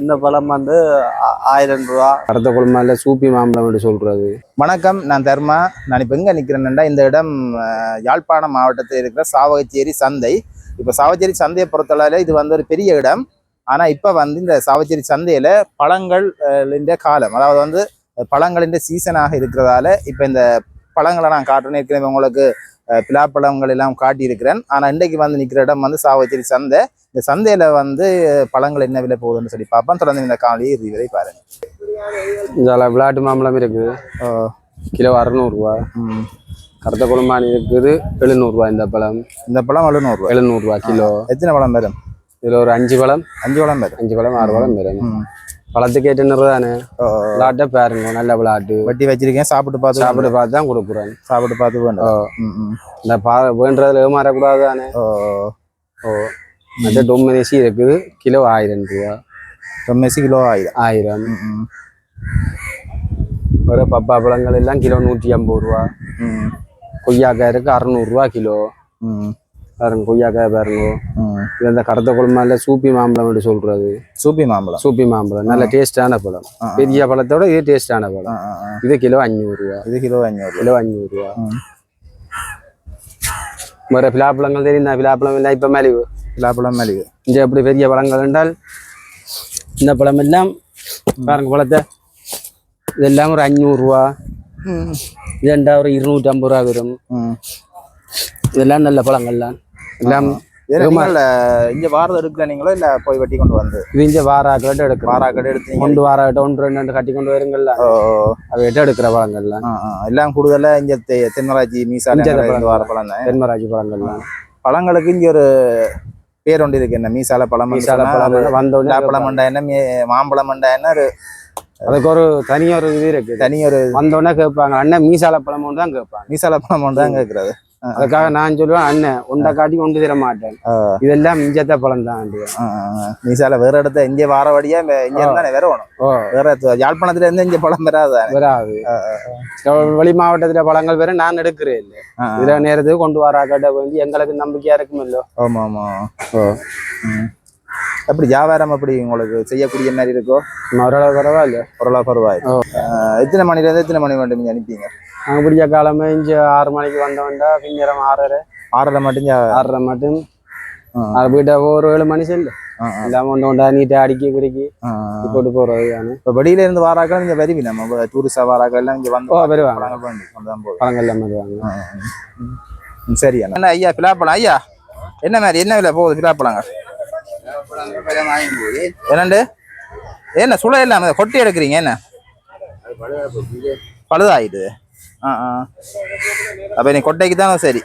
இந்த பழம் வந்து ஆயிரம் ரூபா. அடுத்த குழம்புல சூப்பி மாம்பழம் என்று சொல்றது. வணக்கம் நான் தர்மா. நான் இப்போ எங்கே நிற்கிறேன்னா இந்த இடம் யாழ்ப்பாணம் மாவட்டத்தில் இருக்கிற சாவகச்சேரி சந்தை. இப்போ சாவகச்சேரி சந்தையை பொறுத்தளவில் இது வந்து ஒரு பெரிய இடம். ஆனால் இப்போ வந்து இந்த சாவகச்சேரி சந்தையில் பழங்கள் காலம் அதாவது வந்து பழங்களின் சீசனாக இருக்கிறதால இப்போ இந்த பழங்களை நான் காட்டுறேன். ஏற்கனவே உங்களுக்கு பிலாப்பழங்கள் எல்லாம் காட்டியிருக்கிறேன். ஆனால் இன்றைக்கு வந்து நிற்கிற இடம் வந்து சாவகச்சேரி சந்தை. இந்த சந்தையில் வந்து பழங்கள் என்ன விலை போகுதுன்னு சொல்லி பார்ப்போம். தொடர்ந்து இந்த காலையை இறுதி வரை பாருங்க. இந்த விளையாட்டு மாம்பழம் இருக்குது. கிலோ அறுநூறுவா. ம். கருத்த குழம்பானி இருக்குது. எழுநூறுவா இந்த பழம். இந்த பழம் எழுநூறுவா. எழுநூறுவா கிலோ. எத்தனை பழம் வரும்? இதுல ஒரு அஞ்சு பழம். அஞ்சு பழம் வரும். அஞ்சு பழம் ஆறு பழம் வரும். பழத்துக்கு ஏற்றுனது தானே? ஓ, விளையாட்ட பாருங்க நல்ல விளையாட்டு வட்டி வச்சிருக்கேன். சாப்பிட்டு பார்த்து சாப்பிட்டு பார்த்து தான் கொடுக்குறேன். சாப்பிட்டு பார்த்து வேண்டும். இந்த பா வேண்டதுல ஏமாறக்கூடாது தானே? ஓ. ஓ. மற்ற டொமினேசி இருக்குது. கிலோ ஆயிரம் ரூபா. தொண்ணூறு கிலோ ஆயிரம். ஆயிரம். ஒரு பப்பா பழங்கள் எல்லாம் கிலோ நூற்றி ஐம்பது ரூபா. கொய்யாக்காய் இருக்கு அறநூறுவா கிலோ. பாருங்க கொய்யாக்காய் பாருங்க. இது கருத்த குழம்பால சூப்பி மாம்பழம் என்று சொல்றது? சூப்பி மாம்பழம். சூப்பி மாம்பழம். நல்ல டேஸ்டான பழம். பெரிய பழத்தோட இது டேஸ்டான பழம். இது கிலோ அஞ்சூறு ரூபா. இது கிலோ அஞ்சூறு கிலோ அஞ்சூறு ரூபா. வேற பிலாப்பழங்கள் தெரியும் பிலாப்பழம் எல்லாம் இப்ப மலிவு பழம் மலிவு இங்க எப்படி பெரிய பழங்கள் என்றால் இந்த பழம் எல்லாம் பாருங்க பழத்தை இதெல்லாம் ஒரு அஞ்சூறு ரூபா. ம், இதெண்டா ஒரு இருநூற்றி ஐம்பது ரூபா வரும். இதெல்லாம் நல்ல பழங்கள்லாம். எல்லாம் இங்க வாரது எடுக்கல நீங்களோ இல்ல போய் வெட்டி கொண்டு வந்து? இது இங்க வாராக்கடை எடுத்தீங்க. கொண்டு வாராக்கிட்ட ஒன்று ரெண்டு ரெண்டு கட்டி கொண்டு வருங்கள்ல ஓ, அதை எடுக்கிற ஆ. எல்லாம் கூடுதலா இங்க தெ- தென்மராட்சி மீசால இங்க இருந்து வர பழம் தான். தென்மராஜி பழங்கள்லாம். பழங்களுக்கு இங்க ஒரு பேர் ஒன்று இருக்கு என்ன? மீசால பழம் மீசால பழம் வந்தோடனே பழம் மண்டா என்ன? மீ- மாம்பழம் மண்டா என்ன? ஒரு அதுக்கு ஒரு தனி ஒரு இது இருக்கு தனி ஒரு வந்தோடனே கேட்பாங்க. அண்ணன் மீசால பழம் ஒன்று தான் கேட்பாங்க. மீசால பழம் தான் கேட்கறது. அதுக்காக நான் சொல்லுவேன் அண்ணன் உண்டை காட்டி கொண்டு தர மாட்டேன். இதெல்லாம் மிஞ்சத்த பழம் தான் மீசால வேற இடத்த இங்க வார வழியா இங்க இருந்தானே வேற வேணும். வேற யாழ்ப்பாணத்துல இருந்து இங்க பழம் வராது வராது. வெளி மாவட்டத்துல பழங்கள் வேற நான் எடுக்கிறேன் இல்லை. இதுல நேரத்துக்கு கொண்டு வராக்கட்ட வேண்டி எங்களுக்கு நம்பிக்கையா இருக்குமில்லோ. ஆமா ஆமா. எப்படி வியாபாரம் எப்படி உங்களுக்கு செய்யக்கூடிய மாதிரி இருக்கோ? ஓரளவு பரவாயில்ல. ஓரளவு பரவாயில்லை. எத்தனை மணில இருந்து எத்தனை மணி வேண்டும் நீங்க அனுப்பிங்க நாங்கள் பிடிச்ச காலமே இங்கே ஆறு மணிக்கு வந்தவன்டா பின்னரம் ஆறரை. ஆறரை மட்டும் ஆறரை மட்டும். அது போயிட்டு ஒரு ஏழு மணி செல்லு. எல்லாம் ஒன்று ஒன்றா நீட்டை அடிக்கி குடிக்கி. போட்டு போகிறது தானே இப்ப வெளியில இருந்து வாராக்கள் நீங்க வருவி நம்ம. டூரிஸ்டா வாராக்கள் எல்லாம் இங்க வந்து வருவாங்க. பழங்கள் எல்லாம் வருவாங்க. ஆ, ம். ம், சரி அண்ணா என்ன ஐயா பிலாப்பழம்? ஐயா என்ன மாதிரி என்ன விலை போகுது பிலாப்பழங்க? என்னண்டு? என்ன சுளை இல்லாம கொட்டி எடுக்கிறீங்க என்ன? பழுதாயிடுது ஆ ஆ. அப்ப நீ கொட்டைக்கு தான் சரி.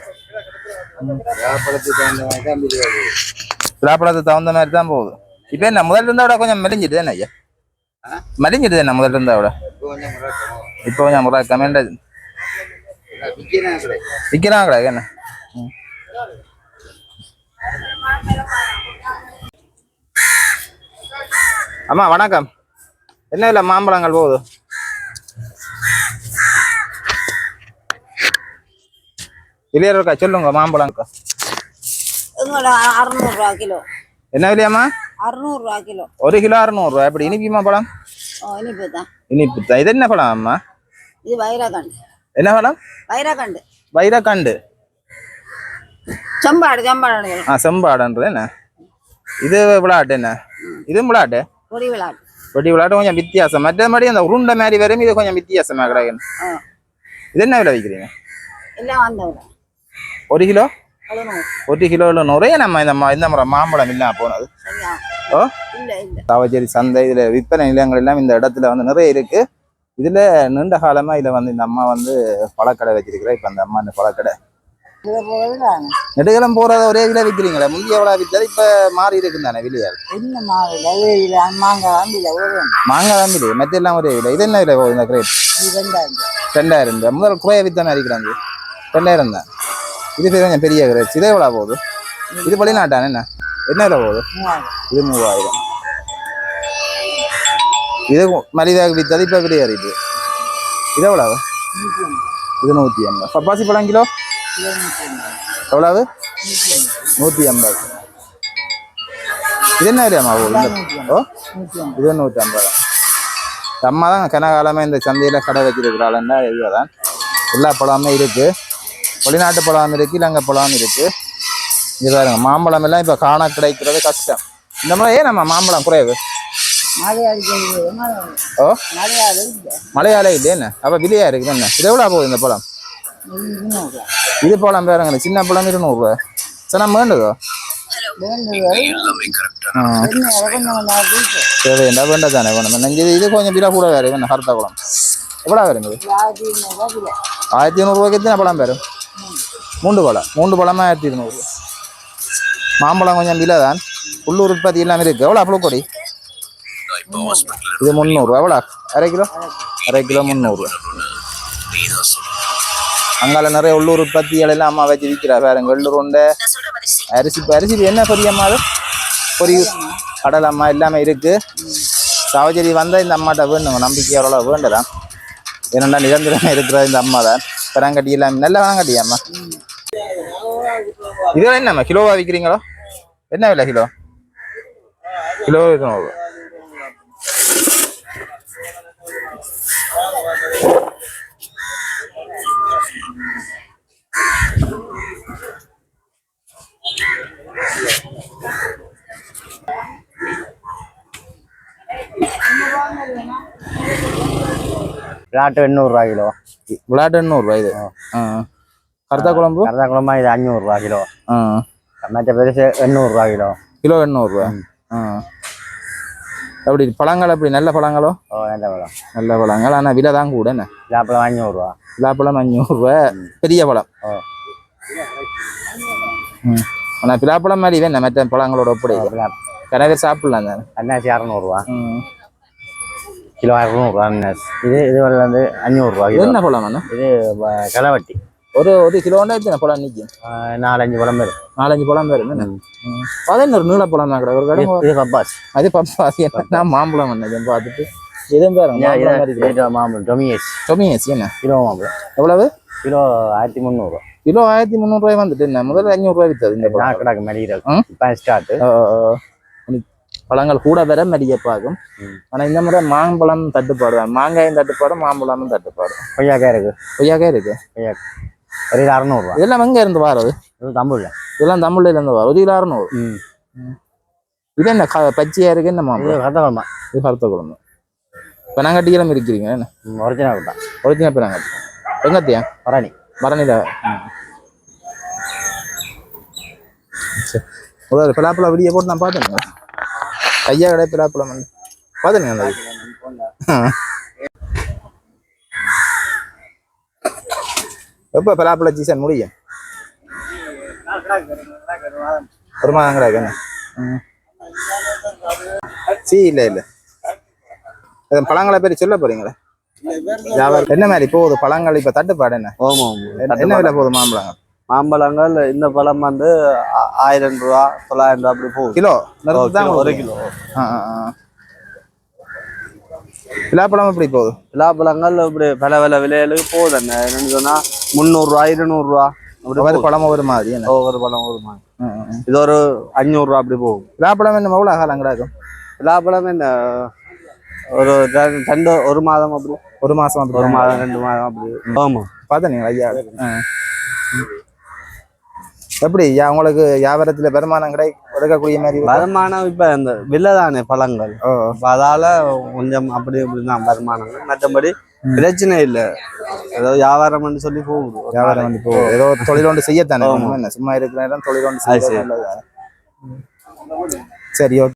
பிலாப்பழத்துக்கு தகுந்த மாதிரி தான் போகுது. இப்ப என்ன முதல்ல இருந்தா விட கொஞ்சம் மெலிஞ்சிட்டு என்ன ஐயா? மெலிஞ்சிட்டு என்ன முதல்ல இருந்தா விட? இப்போ கொஞ்சம் முறை கமெண்ட் விற்கிறாங்களா என்ன? அம்மா வணக்கம். என்ன இல்லை மாம்பழங்கள் போகுது. வெளியே இருக்கா சொல்லுங்க மாம்பழம் எங்களோட அறுநூறுவா கிலோ. என்ன விலையாம்மா? அறுநூறுவா கிலோ. ஒரு கிலோ அறுநூறுவா. எப்படி இனிப்புமா பழம்? இனிப்பு தான் இனிப்பு தான். இது என்ன பழம் அம்மா? இது வைரகண்டு என்ன பழம்? வைரகண்டு வைரக்கண்டு. செம்பாடு செம்பாடு ஆ செம்பாடுன்றது என்ன? இது விளையாட்டு என்ன? இதுவும் விளையாட்டு பொடி விளாட்டு வெட்டி விளையாட்டு கொஞ்சம் வித்தியாசம் மற்றபடி அந்த உருண்டை மாதிரி வரும் இது கொஞ்சம் வித்தியாசமா கிடைக்கும் ஆ இது என்ன விலை விற்கிறீங்க ஒரு கிலோ ஒரு கிலோல நுறைய நம்ம இந்த இந்த முறை மாம்பழம் இல்லாம போனது ஓ சாவச்சேரி சந்தை இதுல விற்பனை நிலையங்கள் எல்லாம் இந்த இடத்துல வந்து நிறைய இருக்கு இதுல நீண்ட காலமா இதுல வந்து இந்த அம்மா வந்து பழக்கடை வச்சிருக்கிறா இப்ப அந்த அம்மா இந்த பழக்கடை நெடுகலம் போறத ஒரே விலை விற்கிறீங்களே முந்தைய எவ்வளவு விற்றது இப்ப மாறி இருக்கு தானே விலையா என்ன இல்லை மாங்காய் ஒரு மாங்காய் விலை மத்த எல்லாம் ஒரே விலை. இது என்ன விலை போகுது இந்த கிரேட் ரெண்டாயிரம் ரெண்டாயிரம் ரூபாய் முதல் குறைய வித்தானே இருக்கிறாங்க ரெண்டாயிரம் தான். இது பெரிய கொஞ்சம் பெரிய கிரேட்ஸ் இதே எவ்வளோ போகுது? இது வெளிநாட்டான என்ன? என்ன விலை போகுது? இது மூவாயிரம். இது மலிதாக வித்தது. இப்போ விலை ஏறிது இது எவ்வளவு? இது நூற்றி ஐம்பது. பப்பாசி பழம் கிலோ? எவ்வளவு? நூற்றி ஐம்பது. இது என்ன இந்த ஓ இது நூற்றி ஐம்பது? அம்மா தான் கனகாலமே இந்த சந்தையில் கடை வச்சிருக்கிறாள்னா இதுதான் எல்லா பழமுமே இருக்கு. வெளிநாட்டு பழம் இருக்கு இலங்கை பழம் இருக்கு. இது பாருங்க மாம்பழம் எல்லாம் இப்போ காண கிடைக்கிறது கஷ்டம். இந்த மாதிரி ஏன் நம்ம மாம்பழம் குறைவு? ஓ? மழையாவது இல்லை. என்ன? அப்போ விலையா இருக்குது என்ன? இது எவ்வளோ போகுது இந்த பழம்? இது பழம் பாருங்க சின்ன பழம் இருநூறுவா சரி நம்ம வேண்டுதோ வேண்டுதல் என்ன தானே வேணும் நெஞ்சு இது கொஞ்சம் விலை கூட வேறு என்ன கருத்தா குளம் எவ்வளோ வருங்க ஆயிரத்தி இருநூறுவா எத்தனை பழம் பேரும் மூன்று பழம் மூன்று பழமா ஆயிரத்தி இருநூறு மாம்பழம் கொஞ்சம் விலை தான் உள்ளூர் உற்பத்தி எல்லாம் இருக்கு எவ்வளோ அப்பளம் கொடி இது முந்நூறுரூவா எவ்வளோ அரை கிலோ அரை கிலோ முந்நூறுரூவா அங்கால நிறைய உள்ளூர் உற்பத்திகள் எல்லாம் அம்மா வச்சு விற்கிறா. பாருங்க உள்ளூர் உண்டை. அரிசி அரிசி என்ன பொரியம்மா அது? பொரிய கடலை அம்மா எல்லாமே இருக்கு. சாவச்சேரி வந்தால் இந்த அம்மாட்ட வேணுங்க. நம்பிக்கை எவ்வளோ வேண்டதான் ஏன்னா நிரந்தரமாக இருக்கிற இந்த அம்மா தான். பெறாங்கட்டி எல்லாம் நல்ல வேணாங்கட்டி அம்மா. இதெல்லாம் என்னம்மா கிலோவா விற்கிறீங்களோ என்ன விலை கிலோ? கிலோ இருக்கணும் பிளாட்டு எண்ணூறுரூவா கிலோ. விளையாட்டு எண்ணூறுரூவா இது? கருத்தா குழம்பு? கரதாக்குளமா இது அஞ்சூறுரூவா கிலோ. மற்ற பெருசு எண்ணூறுரூவா கிலோ. கிலோ எண்ணூறுரூவா? ஆ. அப்படி பழங்கள் அப்படி நல்ல பழங்களோ? நல்ல பழம். நல்ல பழங்கள். ஆனால் விலை தான் கூட என்ன? பிளாப்பழம் அஞ்சூறுரூவா பிலாப்பழம் அஞ்சூறுரூவா பெரிய பழம். ஆனால் பிலாப்பழம் மாதிரி வேணும் மற்ற பழங்களோட ஒப்படைக்க கனவே சாப்பிடலாம் தானே? அன்னாசி அறநூறுவா. கிலோ அறநூறுவா இது இது வந்து அஞ்சூறுரூவா என்ன பழம் அண்ணா? இது கிளவட்டி ஒரு ஒரு கிலோண்டா எத்தனை பழம் நிற்கும் நாலஞ்சு பழம் வரும் நாலஞ்சு பழம் வரும் என்ன பதினொரு நீள பழம் தான் கிடக்கு ஒரு கடை இது- பப்பாஸ் அது பப்பா அது என்ன நான் மாம்பழம் பண்ணது பார்த்துட்டு இதுவும் பாருங்க மாம்பழம் டொமியேஸ் டொமியேசி என்ன கிலோ மாம்பழம் எவ்வளவு கிலோ ஆயிரத்தி முந்நூறுரூவா கிலோ ஆயிரத்தி முந்நூறுரூவாய் வந்துட்டு என்ன முதல்ல அஞ்சூறுரூவா வித்தது இந்த பழம் நான் கிடக்கு மெடிக்கிறது? இப்போ ஸ்டார்ட்டு பழங்கள் கூட வர மடிய பார்க்கும் ம். ஆனா இந்த முறை மாம்பழம் தட்டுப்பாடு. மாங்காயும் தட்டுப்பாடு மாம்பழமும் தட்டுப்பாடு கொய்யாக்காய் இருக்கு கொய்யாக்கே இருக்கு கொய்யாக்காய் ஒரு கிலோ அறநூறுவா இதெல்லாம் எங்க இருந்து வாரது இது தமிழ்ல இதெல்லாம் தமிழ்ல இருந்து வரும் ஒரு கிலோ அறுநூறு இது என்ன க- பச்சையா இருக்கு என்ன இது மாம்பழம் கதவமா இது கருத்த குழம்பு பெனாங்கட்டிகளும் இருக்கிறீங்க என்ன ஒரிஜினல் தான் ஒரிஜினல் பெனாங்கட்டி எங்கத்தியா பரணி மரணில ஒரு பிலாப்பழம் விடிய போட்டு நான் பார்த்தேன் ஐயா கடை பிலாப்பழம் வந்து பார்த்தேன் அந்த எப்போ பிலாப்பழ சீசன் முடியும் ஒரு மாதம் கிடக்கு என்ன ம். சீ இல்லை இல்லை பழங்களை பேர் சொல்ல போறீங்களா? என்ன மாதிரி போகுது? பழங்கள் இப்ப தட்டுப்பாடு என்ன? ஆமாம் என்ன- விலை போகுது மாம்பழங்கள்? மாம்பழங்கள் இந்த பழம் வந்து ஆயிரம் ரூபா தொள்ளாயிரம் ரூபா அப்படி போகுது. கிலோ? ஒரு கிலோ. பிலாப்பழம் எப்படி போகுது? பலாப்பழங்கள் இப்படி பல வில விலைகளுக்கு போகுது. என்ன என்னன்னு சொன்னா முந்நூறுரூவா இருநூறுவா ஒவ்வொரு. பழம் ஒவ்வொரு மாதிரி ஒவ்வொரு பழம் ஒரு மாதிரி. இது ஒரு அஞ்சூறுரூவா அப்படி போகும். பிலாப்பழம் என்ன? எவ்வளோ காலம் கிடக்கும்? பலாப்பழம் என்ன? ஒரு ரெண்டு- ஒரு மாதம் அப்படி. ஒரு மாசம் அப்படி ஒரு மாதம் ரெண்டு மாதம் அப்படி. ஆமா. பார்த்தேன் நீங்க ஐயா. எப்படி? உங்களுக்கு வியாபாரத்துல வருமானம் கிடை எடுக்கக்கூடிய மாதிரி? வருமானம் இப்ப இந்த விலை தானே பழங்கள் அதால கொஞ்சம் அப்படி இப்படி தான் வருமானம். மற்றபடி பிரச்சனை இல்லை. ஏதோ வியாபாரம் சொல்லி போகுது. வியாபாரம் வந்து இப்போ ஏதோ தொழில் ஒன்று செய்யத்தானே சும்மா இருக்கிற நேரம் தொழில் ஒன்று செய்ய. சரி ஓகே.